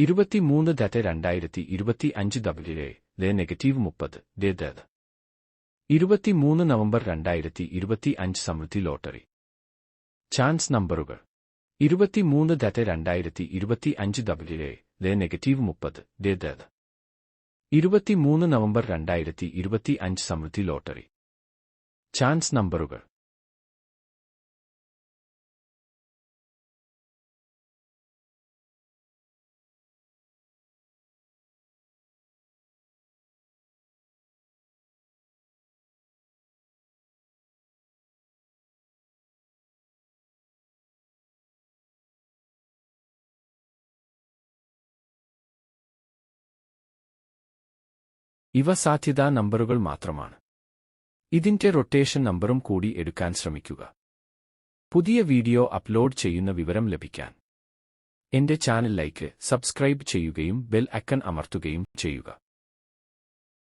ഇരുപത്തിമൂന്ന് ദത്ത് രണ്ടായിരത്തി ഇരുപത്തി അഞ്ച് ഡബ്ല്യു ദ നെഗറ്റീവ് മുപ്പത് ഡേ ദത് ഇരുപത്തിമൂന്ന് നവംബർ രണ്ടായിരത്തി ഇരുപത്തി അഞ്ച് സമൃദ്ധി ലോട്ടറി. ചാൻസ് നമ്പറുകൾ. ഇരുപത്തിമൂന്ന് ദത്ത് രണ്ടായിരത്തി ഇരുപത്തി അഞ്ച് ഡബ്ല്യു ദ നെഗറ്റീവ് മുപ്പത് ഡേ ദത് ഇരുപത്തിമൂന്ന് നവംബർ രണ്ടായിരത്തി ഇരുപത്തി അഞ്ച് സമൃദ്ധി ലോട്ടറി. ചാൻസ് നമ്പറുകൾ. ഇവ സാധ്യതാ നമ്പറുകൾ മാത്രമാണ്. ഇതിന്റെ റൊട്ടേഷൻ നമ്പറും കൂടി എടുക്കാൻ ശ്രമിക്കുക. പുതിയ വീഡിയോ അപ്ലോഡ് ചെയ്യുന്ന വിവരം ലഭിക്കാൻ എന്റെ ചാനൽ ലൈക്ക് സബ്സ്ക്രൈബ് ചെയ്യുകയും ബെൽ ഐക്കൺ അമർത്തുകയും ചെയ്യുക.